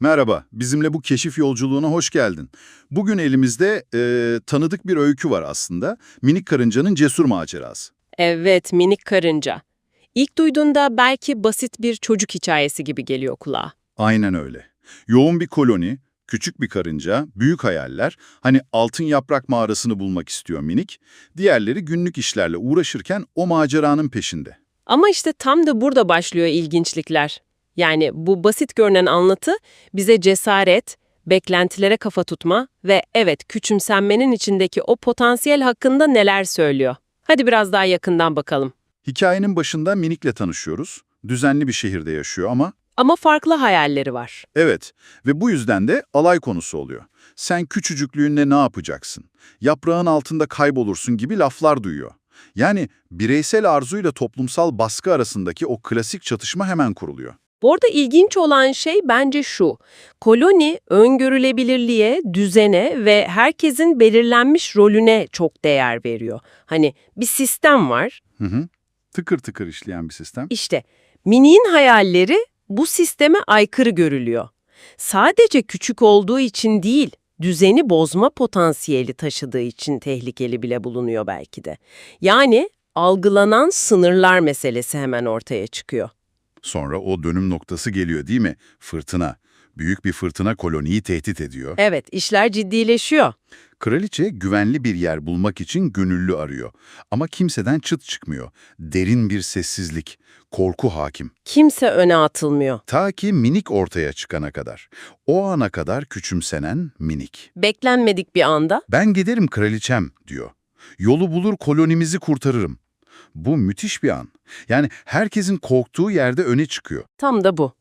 Merhaba, bizimle bu keşif yolculuğuna hoş geldin. Bugün elimizde e, tanıdık bir öykü var aslında. Minik karıncanın cesur macerası. Evet, minik karınca. İlk duyduğunda belki basit bir çocuk hikayesi gibi geliyor kulağa. Aynen öyle. Yoğun bir koloni, küçük bir karınca, büyük hayaller. Hani altın yaprak mağarasını bulmak istiyor minik. Diğerleri günlük işlerle uğraşırken o maceranın peşinde. Ama işte tam da burada başlıyor ilginçlikler. Yani bu basit görünen anlatı bize cesaret, beklentilere kafa tutma ve evet küçümsenmenin içindeki o potansiyel hakkında neler söylüyor. Hadi biraz daha yakından bakalım. Hikayenin başında minikle tanışıyoruz. Düzenli bir şehirde yaşıyor ama Ama farklı hayalleri var. Evet ve bu yüzden de alay konusu oluyor. Sen küçücüklüğünde ne yapacaksın? Yaprağın altında kaybolursun gibi laflar duyuyor. Yani bireysel arzuyla toplumsal baskı arasındaki o klasik çatışma hemen kuruluyor. Bu arada ilginç olan şey bence şu. Koloni öngörülebilirliğe, düzene ve herkesin belirlenmiş rolüne çok değer veriyor. Hani bir sistem var. Hı hı. Tıkır tıkır işleyen bir sistem. İşte miniğin hayalleri bu sisteme aykırı görülüyor. Sadece küçük olduğu için değil, düzeni bozma potansiyeli taşıdığı için tehlikeli bile bulunuyor belki de. Yani algılanan sınırlar meselesi hemen ortaya çıkıyor. Sonra o dönüm noktası geliyor değil mi? Fırtına. Büyük bir fırtına koloniyi tehdit ediyor. Evet, işler ciddileşiyor. Kraliçe güvenli bir yer bulmak için gönüllü arıyor. Ama kimseden çıt çıkmıyor. Derin bir sessizlik, korku hakim. Kimse öne atılmıyor. Ta ki minik ortaya çıkana kadar. O ana kadar küçümsenen minik. Beklenmedik bir anda Ben giderim kraliçem diyor. Yolu bulur kolonimizi kurtarırım. Bu müthiş bir an. Yani herkesin korktuğu yerde öne çıkıyor. tam da bu.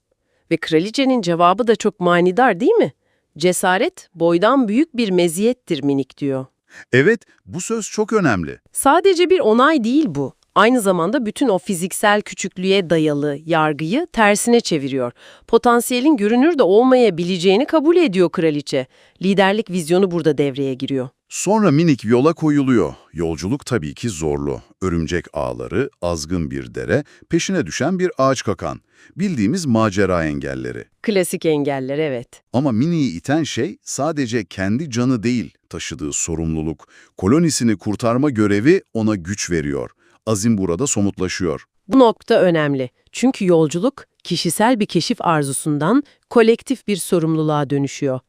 Ve kraliçenin cevabı da çok manidar değil mi? Cesaret boydan büyük bir meziyettir minik diyor. Evet, bu söz çok önemli. Sadece bir onay değil bu. Aynı zamanda bütün o fiziksel küçüklüğe dayalı yargıyı tersine çeviriyor. Potansiyelin görünür de olmayabileceğini kabul ediyor kraliçe. Liderlik vizyonu burada devreye giriyor. Sonra minik yola koyuluyor. Yolculuk tabii ki zorlu. Örümcek ağları, azgın bir dere, peşine düşen bir ağaç kakan. Bildiğimiz macera engelleri. Klasik engeller evet. Ama Mini'yi iten şey sadece kendi canı değil, taşıdığı sorumluluk. Kolonisini kurtarma görevi ona güç veriyor. Azim burada somutlaşıyor. Bu nokta önemli. Çünkü yolculuk kişisel bir keşif arzusundan kolektif bir sorumluluğa dönüşüyor.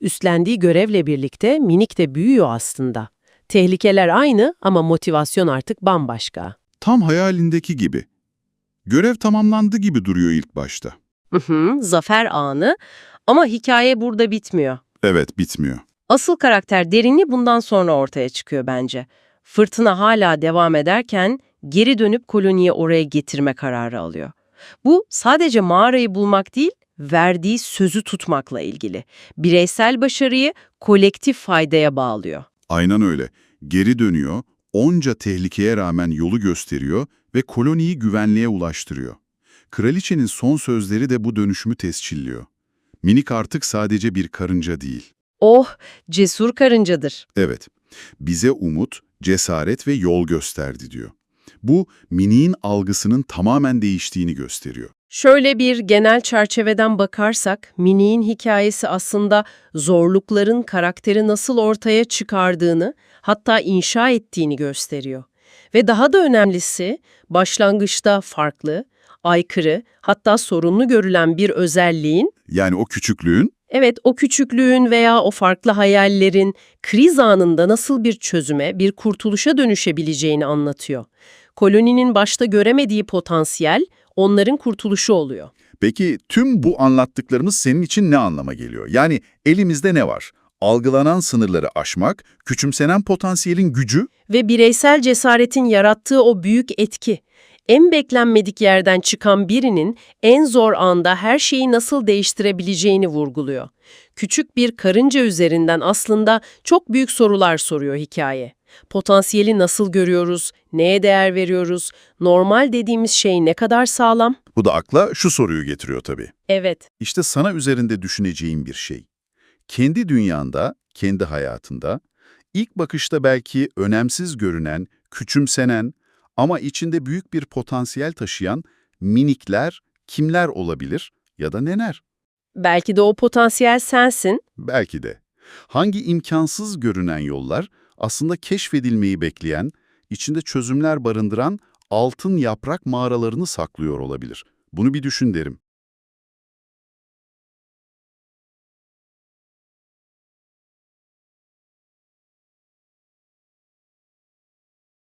Üstlendiği görevle birlikte minik de büyüyor aslında. Tehlikeler aynı ama motivasyon artık bambaşka. Tam hayalindeki gibi. Görev tamamlandı gibi duruyor ilk başta. Hı hı, zafer anı ama hikaye burada bitmiyor. Evet, bitmiyor. Asıl karakter derinliği bundan sonra ortaya çıkıyor bence. Fırtına hala devam ederken geri dönüp koloniye oraya getirme kararı alıyor. Bu sadece mağarayı bulmak değil, verdiği sözü tutmakla ilgili. Bireysel başarıyı kolektif faydaya bağlıyor. Aynen öyle. Geri dönüyor, onca tehlikeye rağmen yolu gösteriyor ve koloniyi güvenliğe ulaştırıyor. Kraliçenin son sözleri de bu dönüşümü tescilliyor. Minik artık sadece bir karınca değil. Oh, cesur karıncadır. Evet, bize umut, cesaret ve yol gösterdi diyor. Bu, Minik'in algısının tamamen değiştiğini gösteriyor. Şöyle bir genel çerçeveden bakarsak, Mini'nin hikayesi aslında zorlukların karakteri nasıl ortaya çıkardığını, hatta inşa ettiğini gösteriyor. Ve daha da önemlisi, başlangıçta farklı, aykırı, hatta sorunlu görülen bir özelliğin, Yani o küçüklüğün, evet o küçüklüğün veya o farklı hayallerin kriz anında nasıl bir çözüme, bir kurtuluşa dönüşebileceğini anlatıyor. Koloninin başta göremediği potansiyel, onların kurtuluşu oluyor. Peki tüm bu anlattıklarımız senin için ne anlama geliyor? Yani elimizde ne var? Algılanan sınırları aşmak, küçümsenen potansiyelin gücü, ve bireysel cesaretin yarattığı o büyük etki. En beklenmedik yerden çıkan birinin en zor anda her şeyi nasıl değiştirebileceğini vurguluyor. Küçük bir karınca üzerinden aslında çok büyük sorular soruyor hikaye. Potansiyeli nasıl görüyoruz, neye değer veriyoruz, normal dediğimiz şey ne kadar sağlam? bu da akla şu soruyu getiriyor tabii. Evet, İşte sana üzerinde düşüneceğim bir şey. Kendi dünyanda, kendi hayatında, ilk bakışta belki önemsiz görünen, küçümsenen ama içinde büyük bir potansiyel taşıyan minikler kimler olabilir ya da neler? Belki de o potansiyel sensin. Belki de. Hangi imkansız görünen yollar aslında keşfedilmeyi bekleyen, içinde çözümler barındıran altın yaprak mağaralarını saklıyor olabilir. Bunu bir düşün derim.